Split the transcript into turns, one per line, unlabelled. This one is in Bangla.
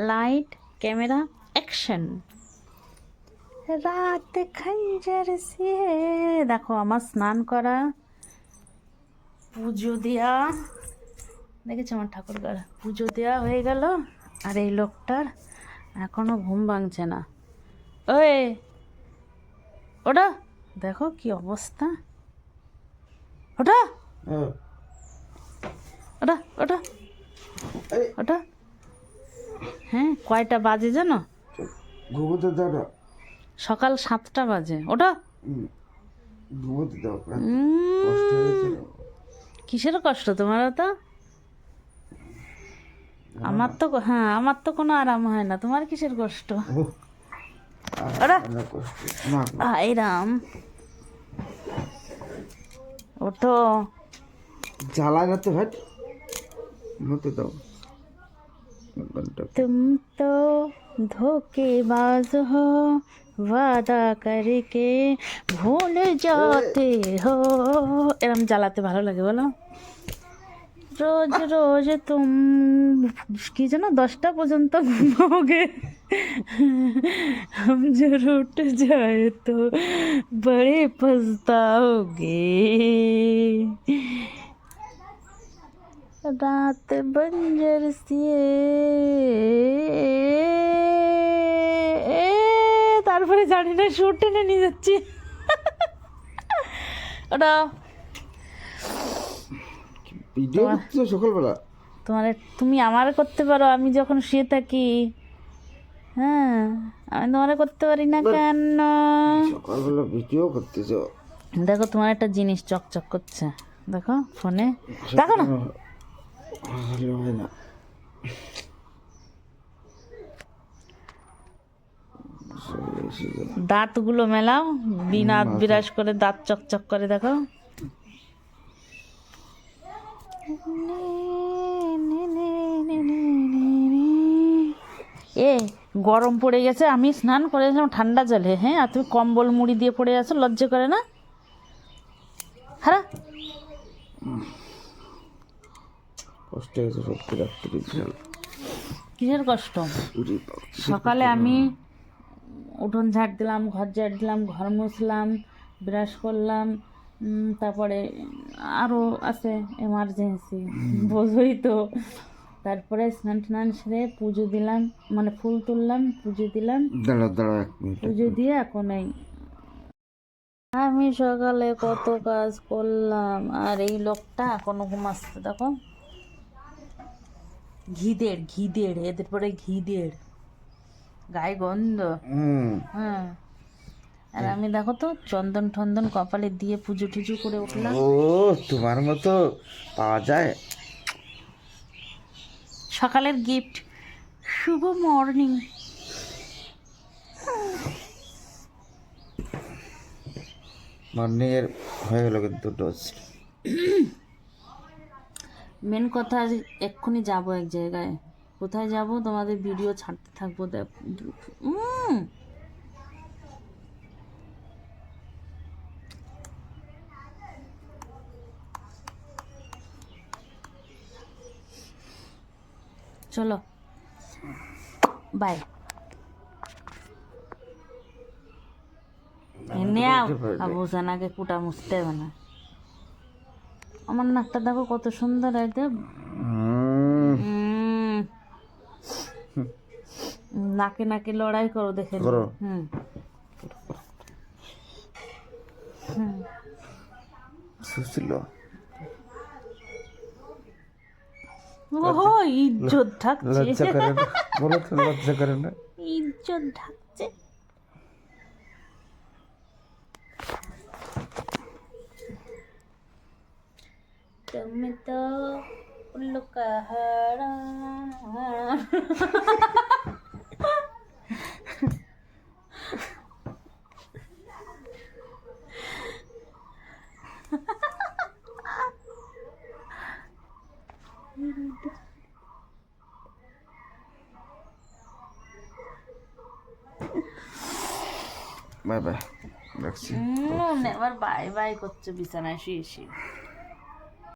লাইট ক্যামেরা অ্যাকশন রাত খঞ্জর সে দেখো আমার স্নান করা পুজো দেওয়া দেখেছ আমার ঠাকুর ঘর পুজো দেওয়া হয়ে গেল আর এই লোকটার এখনও ঘুম ভাঙছে না ওই ওটা দেখো কি অবস্থা ওটা ওটা ওটা ওটা হ্যাঁ কয়টা বাজে জানো?
ঘুমোতে দাও না।
সকাল সাতটা বাজে। ওটা
ঘুমোতে দাও
কিসের কষ্ট তোমার তো? আমার তো হ্যাঁ আমার তো কোনো আরাম হয় না। তোমার কিসের কষ্ট?
ওহ, আর
ওরা?
না কষ্ট। না
আই রাম। ওঠো।
জ্বালায় না তো ভাই। ঘুমোতে দাও। তুম
তো तो धोखेबाज हो ওয়াদা করকে ভুলে যাতে হো এরম জ্বালাতে ভালো লাগে বলো। রোজ রোজ তুম কি যেন দশটা পর্যন্ত ঘুমাওগে हम जब उठ जाए तो बड़े पछताओगे বঞ্জর সিয়ে এ, তারপরে জানি না সুর টেনে নিয়ে যাচ্ছি ওটা
ভিডিও করছ সকালবেলা।
তোমার তুমি আমার করতে পারো আমি যখন শুয়ে থাকি। হ্যাঁ আমি তোমার করতে পারি না কেন?
সকালবেলা ভিডিও করতেছো।
দেখো তোমার একটা জিনিস চকচক করছে। দেখো ফোনে। দেখো না।
ভালো হয় না।
দাঁতগুলো মেলাও বিনা বিরাজ করে দাঁত চকচক করে দেখো। এ গরম পড়ে গেছে আমি স্নান করেছিলাম ঠান্ডা জলে হ্যাঁ? আর তুমি কম্বল মুড়ি দিয়ে পড়ে আছো লজ্জা করে না? হ্যাঁ
কষ্ট হয়েছে সত্যি রাত্রি
কিসের কষ্ট? সকালে আমি উঠোন ঝাড় দিলাম ঘর ঝাড় দিলাম ঘর মুছলাম ব্রাশ করলাম তারপরে আরও আছে এমার্জেন্সি বোঝোই তো। তারপরে স্নান টান সেরে পুজো দিলাম মানে ফুল তুললাম পুজো দিলাম। পুজো দিয়ে এখন এই আমি সকালে কত কাজ করলাম আর এই লোকটা এখনও ঘুমাচ্ছে দেখো। ঘিদের ঘিদের এদের পরে ঘিদের। গায়ে গন্ধ।
হুম।
হ্যাঁ। আর আমি দেখো তো চন্দন টন্দন কপালে দিয়ে পুজো টুজো করে উঠলাম।
ও তোমার মতো পাওয়া যায়।
সকালের গিফট শুভ মর্নিং
মর্নিং এর হয়ে গেল কিন্তু ডোজ
মেন কথা এক্ষুনি যাব এক জায়গায়। কোথায় যাব? তোমাদের ভিডিও ছাড়তে থাকব চলো। বাই এনে আবু জানাকে কুটা মুছতে হবে না। আমার নাকটা দেখো কত সুন্দর একদম। নাকে নাকে লড়াই করো দেখে হুম।
সুশীল
ওহো ইজ্জত ঢাকছে।
লজ্জা করে না বলো তো লজ্জা করে না।
ইজ্জত ঢাকছে। তুমি তো লুকাহারা
বাই বাই রাখছি
হুম, এবার বাই বাই করছে বিছানায় শুয়ে শুয়ে।